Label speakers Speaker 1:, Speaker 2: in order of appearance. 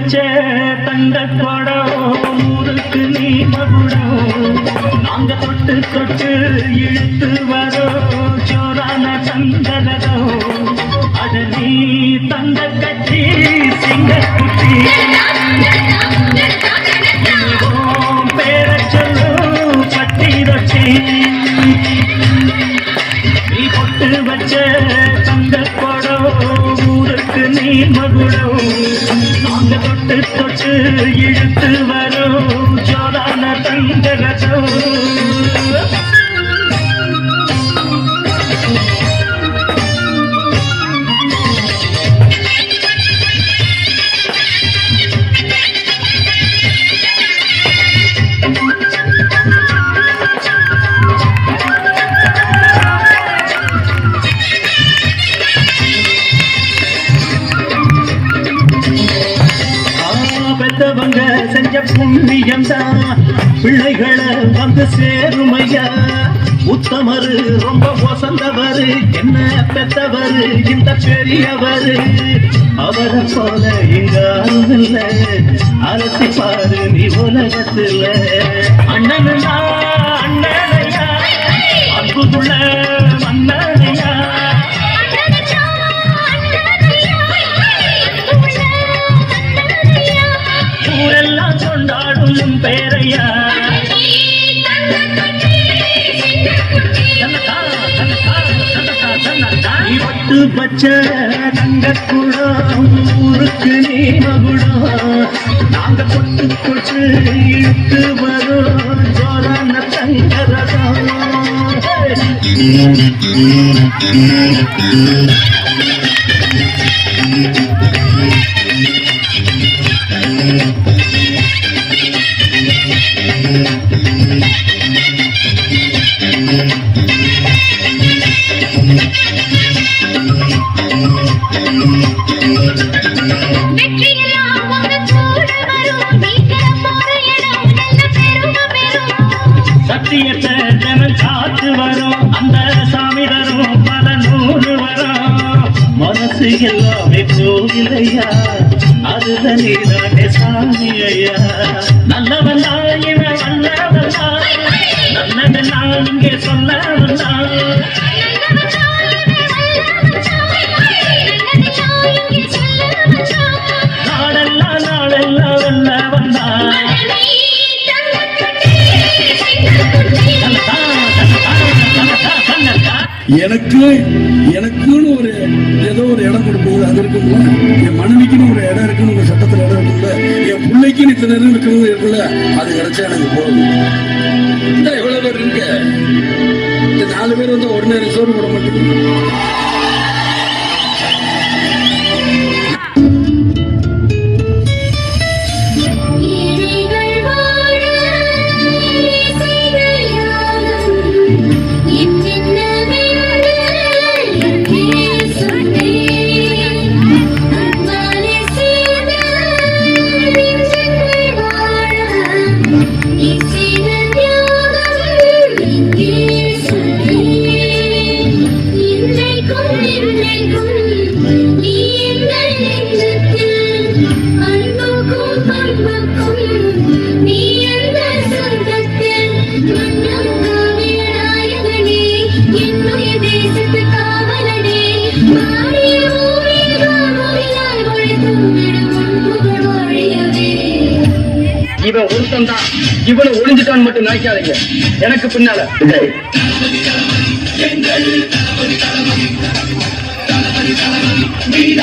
Speaker 1: தங்க படம் ஊருக்கு நீ மகுடம் நாங்க தொட்டு தொட்டு இழுத்து வரோ சோரான தங்கரதம் அட நீ தங்க கட்சி சிங்க குட்டி. உன் பேரச் பட்டி ரொட்டி நீ பொட்டு வச்ச தங்க படம் ஊருக்கு நீ மகுடம் தொட்டு தொட்டு இழுத்து வரும். ஜோதான தந்த ஆ, பெத்தவங்க செஞ்ச புண்ணியம் தான் பிள்ளைகளை வந்து சேருமையா. உத்தமரு ரொம்ப வசந்தவரு என்ன பெத்தவரு இந்த பெரியவரு. அவரை போல எங்காரும் இல்ல. அரசி பாரு நீ உலகத்துல. அண்ணனுனா அண்ணனையா. அன்புக்குள்ள மன்னனையா பச்ச தங்க குடம் ஊருக்கு நீ மகுடம் நாங்க கொட்டு கொட்டு இழுத்து வரும். ஜோரான தங்க ரதம் சத்தியத்தை ஜனம் காத்து வரும் அந்த சாமி தரும் பல நூறு வரும். மனசு எல்லாமே கோவிலையா அதுதான் நீதானே சாமி ஐயா. நல்லவன் இவன் நல்லவன் நான் இங்கே சொல்ல
Speaker 2: எனக்கு எனக்குன்னு ஒரு ஏதோ ஒரு இடம் கொடுப்போம் அது இருக்குங்களா என் மனைவிக்குன்னு ஒரு இடம் இருக்குன்னு ஒரு சட்டத்துல இடம் இருக்குல்ல என் பிள்ளைக்குன்னு இத்தனை இடம் இருக்கிறது இருக்குல்ல அது கிடைச்சா எனக்கு போதும். இந்த எவ்வளவு பேர் இருக்கு இந்த நாலு பேர் வந்து உடனே ரிசர்வ் விட போட மாட்டேங்குது.
Speaker 3: இவன் ஒருத்தன் தான் இவனை ஒளிஞ்சுட்டான்னு மட்டும் நினைக்காதீங்க. எனக்கு பின்னால. మీద